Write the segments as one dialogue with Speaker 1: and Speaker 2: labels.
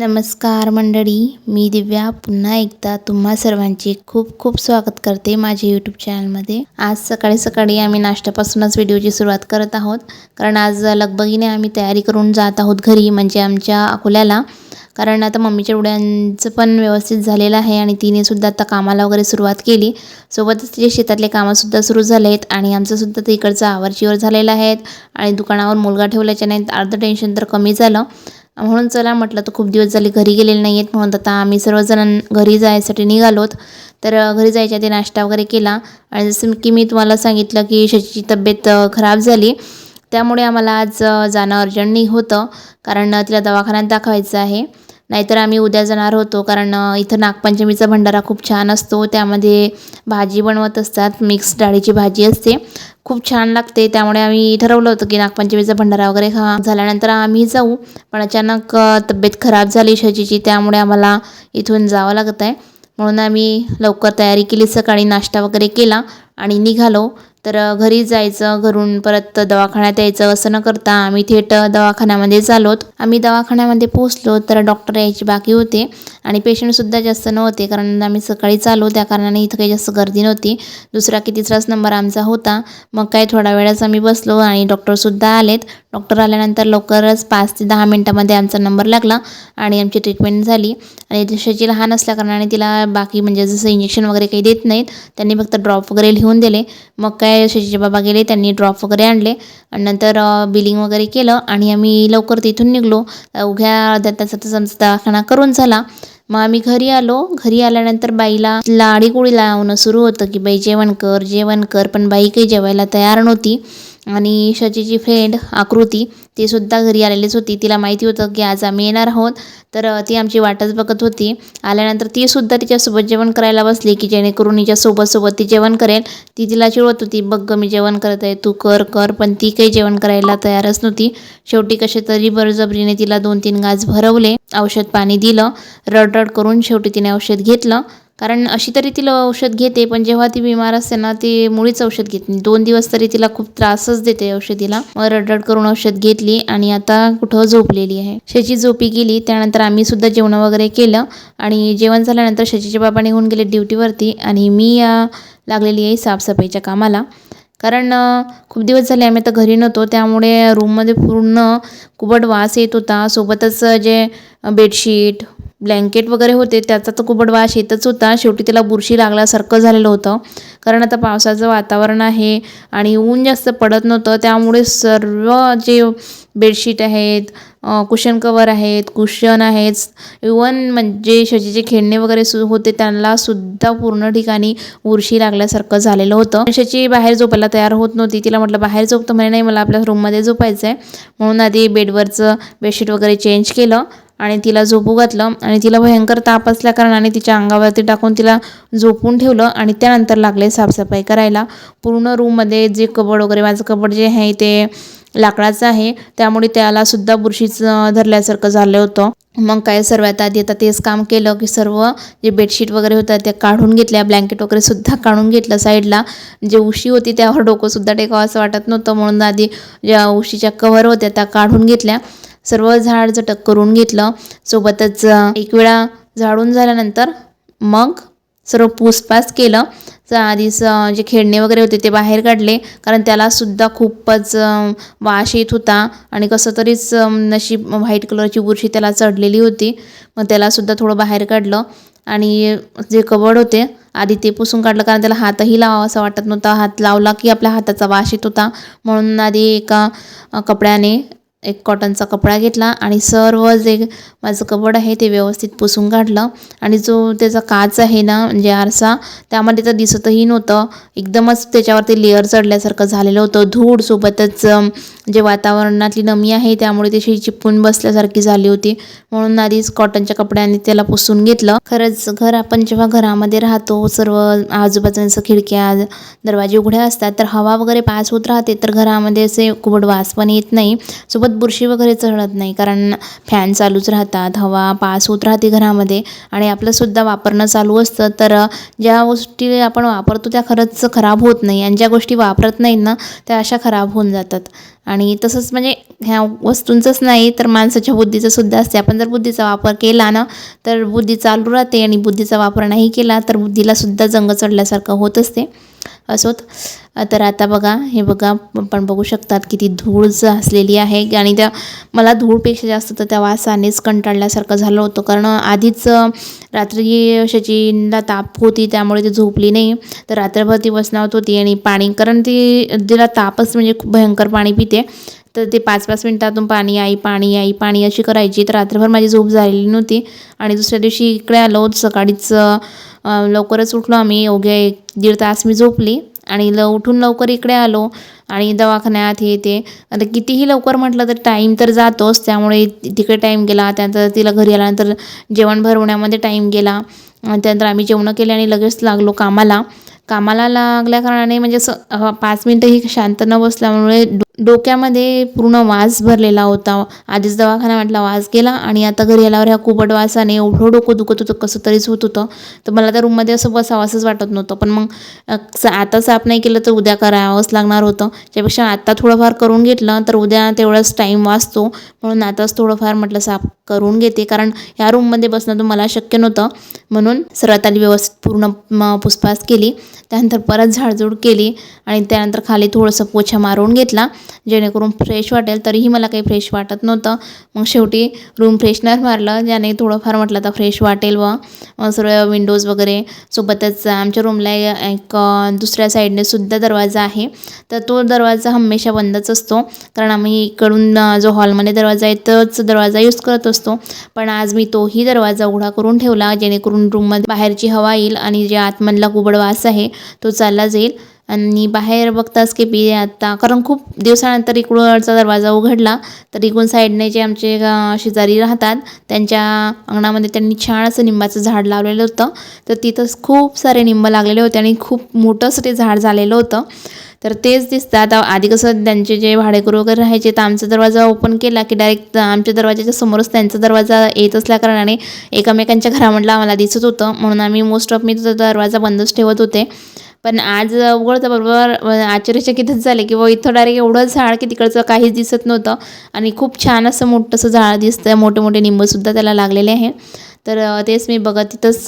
Speaker 1: नमस्कार मंडळी मी दिव्या. पुन्हा एकदा तुम्हा सर्वांचे खूप खूप स्वागत करते माझ्या यूट्यूब चॅनलमध्ये आज सकाळी सकाळी आम्ही नाश्त्यापासूनच व्हिडिओची सुरुवात करत आहोत. कारण आज लगबगीने आम्ही तयारी करून जात आहोत घरी म्हणजे आमच्या अकोल्याला. कारण आता मम्मीच्या डोळ्यांचं पण व्यवस्थित झालेलं आहे आणि तिने सुद्धा आता कामाला वगैरे सुरुवात केली. सोबतच तिचे शेतातले कामंसुद्धा सुरू झाले आहेत आणि आमचंसुद्धा ते इकडचं झालेलं आहेत आणि दुकानावर मुलगा ठेवल्याच्या नाही अर्धं टेन्शन तर कमी झालं. म्हणून चला म्हटलं तर खूप दिवस झाले घरी गेलेले नाही आहेत म्हणून आता आम्ही सर्वजण घरी जायसाठी निघालोत. तर घरी जायच्या आधी नाश्ता वगैरे केला. आणि जसं की मी तुम्हाला सांगितलं की शशीची तब्येत खराब झाली. त्यामुळे आम्हाला आज जाणं अर्जंट नाही होतं. कारण तिला दवाखान्यात दाखवायचं आहे. नाहीतर आम्ही उद्या जाणार होतो कारण इथं नागपंचमीचा भंडारा खूप छान असतो. त्यामध्ये भाजी बनवत असतात मिक्स डाळीची भाजी असते. खूप छान लागते. त्यामुळे आम्ही ठरवलं होतं की नागपंचमीचा भंडारा वगैरे खा झाल्यानंतर आम्ही जाऊ. पण अचानक तब्येत खराब झाली शशीची त्यामुळे आम्हाला इथून जावं लागत आहे म्हणून आम्ही लवकर तयारी केली सकाळी नाश्ता वगैरे केला आणि निघालो. तर घरी जायचं घरून परत दवाखान्यात यायचं असं न करता आम्ही थेट दवाखान्यामध्ये चालोत आम्ही दवाखान्यामध्ये पोहोचलो तर डॉक्टर यायचे बाकी होते आणि पेशंटसुद्धा जास्त नव्हते कारण आम्ही सकाळी चालो त्या कारणाने इथं काही जास्त गर्दी नव्हती. दुसरा की तिसराच नंबर आमचा होता. मग काय थोडा वेळच आम्ही बसलो आणि डॉक्टरसुद्धा आलेत. डॉक्टर आल्यानंतर लवकरच पाच ते दहा मिनटामध्ये आमचा नंबर लागला आणि आमची ट्रीटमेंट झाली. आणि शशी लहान असल्याकारणाने तिला बाकी म्हणजे जसं इंजेक्शन वगैरे काही देत नाहीत त्यांनी फक्त ड्रॉप वगैरे लिहून दिले. मग काय शशीचे बाबा गेले त्यांनी ड्रॉप वगैरे आणले. आणि नंतर बिलिंग वगैरे केलं आणि आम्ही लवकर तिथून निघलो. उघ्या अर्ध्या तासातच आमचा दवाखाना करून झाला. मग आम्ही घरी आलो. घरी आल्यानंतर बाईला लाडी गोळी लावणं सुरू होतं की बाई जेवण कर जेवण कर. पण बाई काही जेवायला तयार नव्हती. आणि शचीची फ्रेंड आकृती ती सुद्धा घरी आलेलीच होती. तिला माहिती होतं की आज आम्ही येणार आहोत. तर ती आमची वाटच बघत होती. आल्यानंतर ती सुद्धा तिच्यासोबत जेवण करायला बसली की जेणेकरून हिच्यासोबत सोबत ती जेवण करेल. ती तिला चिडवत होती बघ गं मी जेवण करत आहे तू कर कर. पण ती काही जेवण करायला तयारच नव्हती. शेवटी कसे तरी बळजबरीने तिला दोन तीन गाज भरवले औषध पाणी दिलं रडरड करून शेवटी तिने औषध घेतलं. कारण अशी तरी तिला औषध घेते पण जेव्हा ती बिमार असते ना ती मुळीच औषध घेत नाही. दोन दिवस तरी तिला खूप त्रासच देते औषधीला. मग रडरड करून औषध घेतली आणि आता कुठं झोपलेली आहे. शेची झोपी गेली त्यानंतर आम्ही सुद्धा जेवण वगैरे केलं आणि जेवण झाल्यानंतर शशीचे बाबा निघून गेले ड्युटीवरती आणि मी लागलेली आहे साफसफाईच्या कामाला. कारण खूप दिवस झाले आम्ही आता घरी नव्हतो त्यामुळे रूममध्ये पूर्ण कुबट वास येत होता. सोबतच जे बेडशीट ब्लँकेट वगैरे होते त्याचा तर कुबट वास येतच होता. शेवटी त्याला बुरशी लागल्यासारखं झालेलं होतं. कारण आता पावसाचं वातावरण आहे आणि ऊन जास्त पडत नव्हतं. त्यामुळे सर्व जे बेडशीट आहेत कुशन कवर आहेत कुशन आहेत इवन म्हणजे शचीचे खेळणे वगैरे सु होते त्यांना सुद्धा पूर्ण ठिकाणी बुरशी लागल्यासारखं झालेलं होतं. शची बाहेर झोपायला तयार होत नव्हती. तिला म्हटलं बाहेर झोपतं म्हणे नाही मला आपल्या रूममध्ये झोपायचं आहे म्हणून आधी बेडवरचं बेडशीट वगैरे चेंज केलं. आणि तिला झोपू घातलं आणि तिला भयंकर ताप असल्या कारणाने तिच्या अंगावरती टाकून तिला झोपून ठेवलं आणि त्यानंतर लागले साफसफाई करायला. पूर्ण रूममध्ये जे कबड वगैरे माझं कबड जे आहे ते लाकडाचं आहे. त्यामुळे त्याला सुद्धा बुरशीचं धरल्यासारखं झालं होतं. मग काय सर्वात आधी आता तेच काम केलं की सर्व जे बेडशीट वगैरे होत्या त्या काढून घेतल्या ब्लँकेट वगैरे सुद्धा काढून घेतलं साईडला. जे उशी होती त्यावर डोकंसुद्धा टेकावं असं वाटत नव्हतं. म्हणून आधी ज्या उशीच्या कव्हर होत्या त्या काढून घेतल्या. सर्व झाड झटक करून घेतलं. सोबतच एक वेळा झाडून झाल्यानंतर मग सर्व पूसपास केलं. तर आधीच जे खेळणे वगैरे होते ते बाहेर काढले. कारण त्यालासुद्धा खूपच वाश वास येत होता. आणि कसं तरीच नशीब अशी व्हाईट कलरची बुरशी त्याला चढलेली होती. मग त्यालासुद्धा थोडं बाहेर काढलं. आणि जे कबड होते आधी ते पुसून काढलं. कारण त्याला हातही लावा असं वाटत नव्हता. हात लावला की आपल्या हाताचा वास येत होता. म्हणून आधी एका कपड्याने एक कॉटनचा कपडा घेतला आणि सर्व जे माझं कबड आहे ते व्यवस्थित पुसून काढलं. आणि जो त्याचा काच आहे ना म्हणजे आरसा त्यामध्ये तर दिसतही नव्हतं. एकदमच त्याच्यावरती लेअर चढल्यासारखं झालेलं होतं. धूळ सोबतच जे वातावरणातली नमी आहे त्यामुळे त्याची चिपकून बसल्यासारखी झाली होती. म्हणून आधीच कॉटनच्या कपड्याने त्याला पुसून घेतलं. खरंच घर आपण जेव्हा घरामध्ये राहतो सर्व आजूबाजूंचं खिडक्या दरवाजे उघड्या असतात तर हवा वगैरे पास होत राहते तर घरामध्ये असे कुबड वास पण येत नाही. सोबत बुरशी वगैरे चढत नाही कारण फॅन चालूच राहतात हवा पास होत राहते घरामध्ये. आणि आपलंसुद्धा वापरणं चालू असतं तर ज्या गोष्टी आपण वापरतो त्या खरंच खराब होत नाही. आणि ज्या गोष्टी वापरत नाहीत ना त्या अशा खराब होऊन जातात. आणि तसंच म्हणजे ह्या वस्तूंचंच नाही तर माणसाच्या बुद्धीचं सुद्धा असते. आपण जर बुद्धीचा वापर केला ना तर बुद्धी चालू राहते आणि बुद्धीचा वापर नाही केला तर बुद्धीला सुद्धा जंग चढल्यासारखं होत असते. असोत. तर आता बघा हे बघा आपण बघू शकतात किती धूळ असलेली आहे. आणि त्या मला धूळपेक्षा जास्त तर त्या वासानेच कंटाळल्यासारखं झालं होतं. कारण आधीच रात्री शचीनला ताप होती त्यामुळे ती झोपली नाही. तर रात्रभर ती बसनावत होती आणि पाणी कारण ती तिला तापच म्हणजे खूप भयंकर पाणी पिते. तर ते पाच पाच मिनटातून पाणी आई पाणी आई पाणी अशी करायची. तर रात्रभर माझी झोप झालेली नव्हती. आणि दुसऱ्या दिवशी इकडे आलो सकाळीच लवकरच उठलो आम्ही. अवघ्या एक दीड तास मी झोपली आणि ल उठून लवकर इकडे आलो आणि दवाखान्यात हे ते. आता कितीही लवकर म्हटलं तर टाईम तर जातोच. त्यामुळे तिकडे टाईम गेला त्यानंतर तिला घरी आल्यानंतर जेवण भरवण्यामध्ये टाईम गेला. त्यानंतर आम्ही जेवणं केले आणि लगेच लागलो कामाला. कामाला लागल्या कारणाने म्हणजे असं पाच मिनटंही शांत न बसल्यामुळे डोक्यामध्ये पूर्ण वास भरलेला होता. आधीच दवाखाना म्हटला वास गेला आणि आता घरी आल्यावर ह्या कुबट वासाने एवढं डोकं दुखत होतं कसं तरीच होत होतं. तर मला त्या रूममध्ये असं बसावं वाटत नव्हतं. पण मग आता साफ नाही केलं तर उद्या करावंच लागणार होतं. त्यापेक्षा आता थोडंफार करून घेतलं तर उद्या तेवढाच टाईम वाचतो. म्हणून आताच थोडंफार म्हटलं साफ करून घेते. कारण ह्या रूममध्ये बसणं तर मला शक्य नव्हतं. म्हणून सर्वात आली व्यवस्थित पूर्ण पुसपास केली. त्यानंतर परत झाडझूड केली आणि त्यानंतर खाली थोडंसं पोछा मारून घेतला जेणेकरून फ्रेश वाटेल. तरीही मला काही फ्रेश वाटत नव्हतं. मग शेवटी रूम फ्रेशनर मारलं ज्याने थोडंफार म्हटलं आता फ्रेश वाटेल व सर्व विंडोज वगैरे सोबतच आमच्या रूमला एक दुसऱ्या साईडने सुद्धा दरवाजा आहे. तर तो दरवाजा हमेशा बंदच असतो. कारण आम्ही इकडून जो हॉलमध्ये दरवाजा आहे तोच दरवाजा यूज करत असतो. पण आज मी तोही दरवाजा उघडा करून ठेवला जेणेकरून रूममध्ये बाहेरची हवा येईल आणि जे आतमधला कुबड वास आहे तो चालला जाईल. आणि बाहेर बघताच की बी आता कारण खूप दिवसानंतर इकडूनचा दरवाजा उघडला तर इकडून साईडने जे आमचे शेजारी राहतात त्यांच्या अंगणामध्ये त्यांनी छान असं निंबाचं झाड लावलेलं होतं. तर तिथंच खूप सारे निंब लागलेले होते आणि खूप मोठं असं ते झाड झालेलं होतं. तर तेच दिसतं आता आधी कसं त्यांचे जे भाडेकरू वगैरे राहायचे तर आमचा दरवाजा ओपन केला की डायरेक्ट आमच्या दरवाजाच्या समोरच त्यांचा दरवाजा येत असल्या कारणाने एकमेकांच्या घरामधला आम्हाला दिसत होतं. म्हणून आम्ही मोस्ट ऑफ मी तो दरवाजा बंदच ठेवत होते. पण आज उघडतं बरोबर आश्चर्यचकितच झाले की व इथं डायरेक्ट एवढं झाड की तिकडचं काहीच दिसत नव्हतं. आणि खूप छान असं मोठंसं झाड दिसतं मोठे मोठे निंबसुद्धा त्याला लागलेले आहे. तर तेच मी बघत तिथंच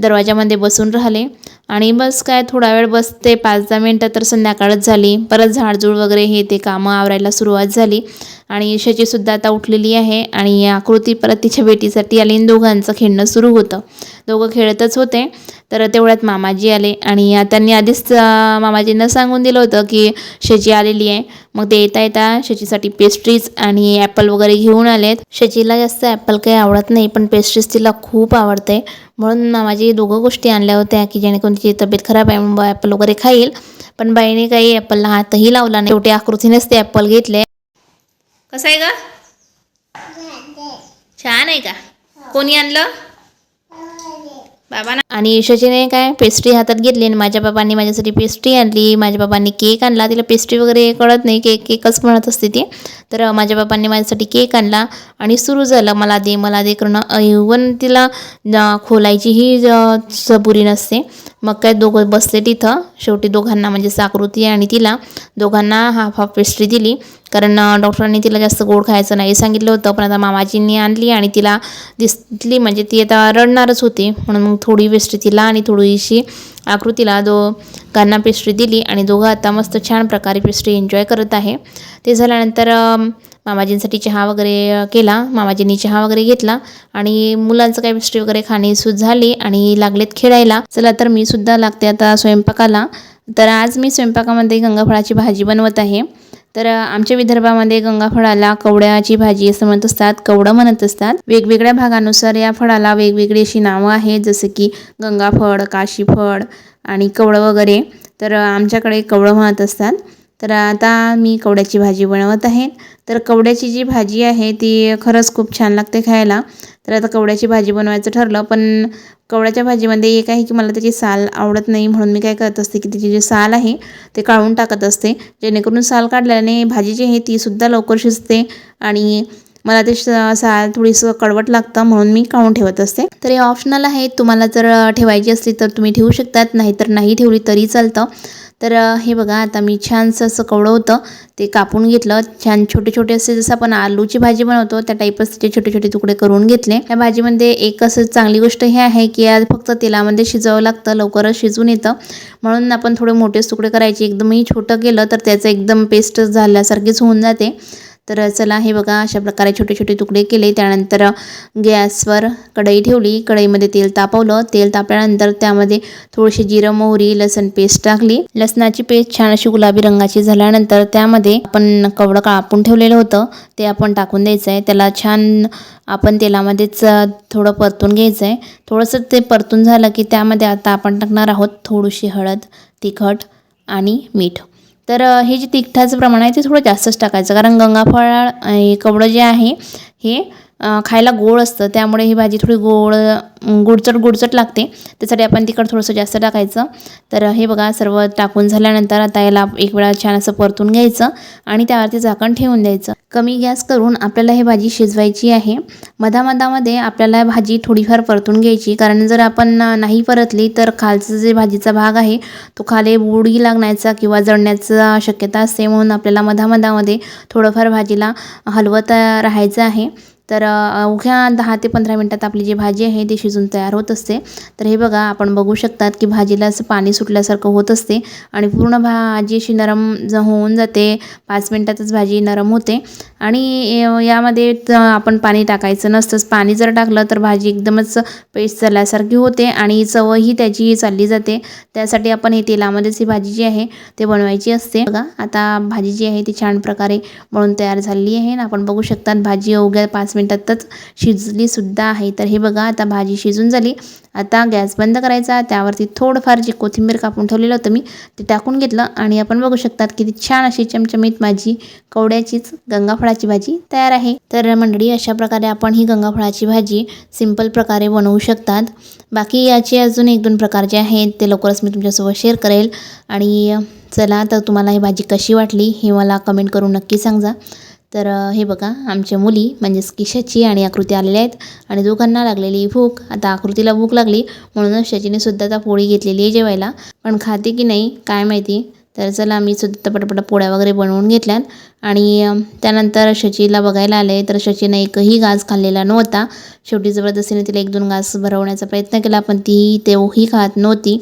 Speaker 1: दरवाजामध्ये बसून राहिले. आणि बस काय थोडा वेळ बसते पाच दहा मिनटं तर संध्याकाळच झाली. परत झाडझूड वगैरे हे ते कामं आवरायला सुरुवात झाली. आणि यशाचीसुद्धा आता उठलेली आहे आणि आकृती परत तिच्या भेटीसाठी आली आणि दोघांचं खेळणं सुरू होतं. दोघं खेळतच होते. तर तेवढ्यात मामाजी आले आणि त्यांनी आधीच मामाजींना सांगून दिलं होतं की शची आलेली आहे. मग ते येता येता शचीसाठी पेस्ट्रीज आणि ॲपल वगैरे घेऊन आलेत. शचीला जास्त ॲपल काही आवडत नाही पण पेस्ट्रीज तिला खूप आवडते. म्हणून मामाजी दोघं गोष्टी आणल्या होत्या की जेणेकरून तिची तब्येत खराब आहे म्हणून ॲपल वगैरे खाईल. पण बाईने काही ॲपलला हातही लावला नाही. शेवटी आकृतीनेच ते ॲपल घेतले. कसं आहे का छान आहे का? कोणी आणलं? बाबा आणि शशीने काय पेस्ट्री हातात घेतली आणि माझ्या बाबांनी माझ्यासाठी पेस्ट्री आणली. माझ्या बाबांनी केक आणला. तिला पेस्ट्री वगैरे कळत नाही. केक केकच म्हणत असते ती. तर माझ्या बाबांनी माझ्यासाठी केक आणला आणि सुरू झालं. मला दे मला दे करणं. इवन तिला खोलायचीही सबुरी नसते. मग काय दोघं बसले तिथं. शेवटी दोघांना म्हणजे साकृती आणि तिला दोघांना हाफ हाफ पेस्ट्री दिली. कारण डॉक्टरांनी तिला जास्त गोड खायचं नाही. सांगितलं होतं पण आता मामाजींनी आणली आणि तिला दिसली. म्हणजे ती आता रडणारच होती. म्हणून मग थोडी पेस्ट्री तिला आणि थोडीशी आकृतीला दो गांना पेस्ट्री दिली आणि दोघं आता मस्त छान प्रकारे पेस्ट्री एन्जॉय करत आहे. ते झाल्यानंतर मामाजींसाठी चहा वगैरे केला. मामाजींनी चहा वगैरे घेतला आणि मुलांचं काही पेस्ट्री वगैरे खाणी सुद्धा झाली आणि लागलेत खेळायला. चला तर मी सुद्धा लागते आता स्वयंपाकाला. तर आज मी स्वयंपाकामध्ये गंगाफळाची भाजी बनवत आहे. तर आमच्या विदर्भामध्ये गंगाफळाला कवड्याची भाजी असं म्हणत असतात कवडं म्हणत असतात. वेगवेगळ्या भागानुसार या फळाला वेगवेगळी अशी नावं आहेत जसं की गंगाफळ काशीफळ आणि कवडं वगैरे. तर आमच्याकडे कवडं म्हणत असतात. तर आता मी कवड्याची भाजी बनवत आहे. तर कवड्याची जी भाजी आहे ती खरंच खूप छान लागते खायला. तर आता कवड्याची भाजी बनवायचं ठरलं पण कवड्याच्या भाजीमध्ये एक आहे की मला त्याची साल आवडत नाही म्हणून मी काय करत असते की त्याची जी साल आहे ते काढून टाकत असते. जेणेकरून साल काढल्याने भाजी जी आहे तीसुद्धा लवकर शिजते आणि मला ते साल थोडीसं कडवट लागतं म्हणून मी काढून ठेवत असते. तर हे ऑप्शनल आहे तुम्हाला जर ठेवायची असली तर तुम्ही ठेवू शकतात नाहीतर नाही ठेवली तरी चालतं. तर हे बघा आता मी छानसं असं कवळं होतं ते कापून घेतलं. छान छोटे छोटे असे जसं आपण आलूची भाजी बनवतो त्या टाईपच त्याचे छोटे छोटे तुकडे करून घेतले. या भाजीमध्ये एक असं चांगली गोष्ट हे आहे की आज फक्त तेलामध्ये शिजवावं लागतं लवकरच शिजून येतं. म्हणून आपण थोडे मोठेच तुकडे करायचे. एकदमही छोटं केलं तर त्याचं एकदम पेस्ट झाल्यासारखीच होऊन जाते. तर चला हे बघा अशा प्रकारे छोटे छोटे तुकडे केले. त्यानंतर गॅसवर कढई ठेवली. कढईमध्ये तेल तापवलं. तेल तापल्यानंतर त्यामध्ये थोडीशी जिरं मोहरी लसण पेस्ट टाकली. लसणाची पेस्ट छान अशी गुलाबी रंगाची झाल्यानंतर त्यामध्ये आपण कवडं कापून ठेवलेलं होतं. ते आपण टाकून द्यायचं आहे त्याला छान आपण तेलामध्येच थोडं परतून घ्यायचं आहे थोडंसं ते परतून झालं की त्यामध्ये आता आपण टाकणार आहोत थोडीशी हळद तिखट आणि मीठ. तर हे जे तिखटाचं प्रमाण आहे ते थोडं जास्तच टाकायचं. कारण गंगाफळ हे कवडं जे आहे हे खायला गोड असतं त्यामुळे ही भाजी थोडी गोड गोडचट गुडचट गुडचट लागते. त्यासाठी आपण तिखट थोडंसं जास्त टाकायचं. तर हे बघा सर्व टाकून झाल्यानंतर आता याला एक वेळा छान असं परतून घ्यायचं आणि त्यावरती झाकण ठेवून द्यायचं. कमी गॅस करून आपल्याला ही भाजी शिजवायची आहे. मधामधामध्ये आपल्याला भाजी थोडीफार परतून घ्यायची. कारण जर आपण नाही परतली तर खालचं जे भाजीचा भाग आहे तो खाली बुडगी लागण्याचा किंवा जळण्याचा शक्यता असते. म्हणून आपल्याला मधामधामध्ये थोडंफार भाजीला हलवत राहायचं आहे. तर अवघ्या दहा ते पंधरा मिनटात आपली जी भाजी आहे ती शिजून तयार होत असते. तर हे बघा आपण बघू शकतात की भाजीला असं पाणी सुटल्यासारखं होत असते आणि पूर्ण भाजी अशी नरम ज होऊन जाते. पाच मिनटातच भाजी नरम होते. आणि यामध्ये आपण पाणी टाकायचं नसतंच. पाणी जर टाकलं तर भाजी एकदमच पेस्ट झाल्यासारखी होते आणि चवही त्याची चालली जाते. त्यासाठी आपण हे तेलामध्येच ही भाजी जी आहे ते बनवायची असते. बघा आता भाजी जी आहे ती छान प्रकारे बनून तयार झालेली आहे. आणि आपण बघू शकतात भाजी अवघ्या पाच मिनटातच शिजली सुद्धा आहे. तर हे बघा आता भाजी शिजून झाली. आता गॅस बंद करायचा. त्यावरती थोडंफार जे कोथिंबीर कापून ठेवलेलं होतं मी ते टाकून घेतलं. आणि आपण बघू शकतात किती छान अशी चमचमीत माझी कवड्याचीच गंगाफळाची भाजी तयार आहे. तर मंडळी अशा प्रकारे आपण ही गंगाफळाची भाजी सिंपल प्रकारे बनवू शकतात. बाकी याचे अजून एक दोन प्रकार जे आहेत ते लवकरच मी तुमच्यासोबत शेअर करेल. आणि चला तर तुम्हाला ही भाजी कशी वाटली हे मला कमेंट करून नक्की सांगा. तर हे बघा आमच्या मुली म्हणजेच किशाची आणि आकृती आलेल्या आहेत आणि दोघांना लागलेली भूक. आता आकृतीला भूक लागली म्हणूनच शचीने सुद्धा आता पोळी घेतलेली आहे जेवायला. पण खाते की नाही काय माहिती? तर चला मी सुद्धा पटापटा पोळ्या वगैरे बनवून घेतल्यात. आणि त्यानंतर शचीला बघायला आले तर शचीनं एकही घास खाल्लेला नव्हता. शेवटी जबरदस्तीने तिला एक दोन घास भरवण्याचा प्रयत्न केला पण ती तेही खात नव्हती.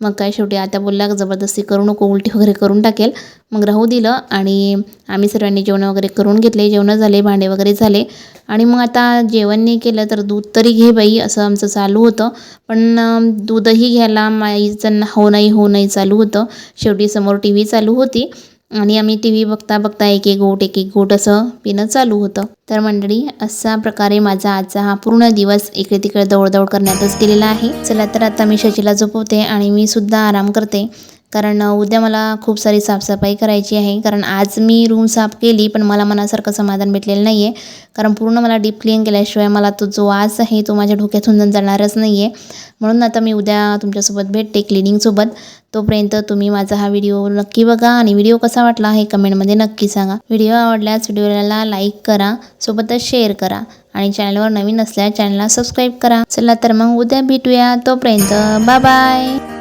Speaker 1: मग काय शेवटी आता बोलल्या जबरदस्ती करू नको उलटी वगैरे करून टाकेल. मग राहू दिलं आणि आम्ही सर्वांनी जेवण वगैरे करून घेतले. जेवणं झाले भांडे वगैरे झाले. आणि मग आता जेवण नाही केलं तर दूध तरी घे बाई असं आमचं चालू होतं. पण दूधही घ्यायला माईचं हो नाही हो नाही चालू होतं. शेवटी समोर टी व्ही चालू होती. आणि आम्ही टी व्ही बघता बघता एक एक गोट एक एक गोट असं पिणं चालू होतं. तर मंडळी अशा प्रकारे माझा आजचा हा पूर्ण दिवस इकडे तिकडे दौडदौड करण्यातच गेलेला आहे. चला तर आता मी शचीला झोपवते आणि मी सुद्धा आराम करते. कारण उद्या मला खूप सारी साफसफाई करायची आहे. कारण आज मी रूम साफ केली पण मला मनासारखं समाधान भेटलेलं नाही आहे कारण पूर्ण मला डीप क्लीन केल्याशिवाय मला तो जो वास आहे तो माझ्या डोक्यातून जाणारच नाही आहे म्हणून आता मी उद्या तुमच्यासोबत भेटते क्लिनिंगसोबत तोपर्यंत तुम्ही माझा हा व्हिडिओ नक्की बघा. आणि व्हिडिओ कसा वाटला हे कमेंटमध्ये नक्की सांगा. व्हिडिओ आवडल्यास व्हिडिओला लाईक करा सोबतच शेअर करा. आणि चॅनलवर नवीन असल्यास चॅनलला सबस्क्राईब करा. चला तर मग उद्या भेटूया. तोपर्यंत बाय बाय.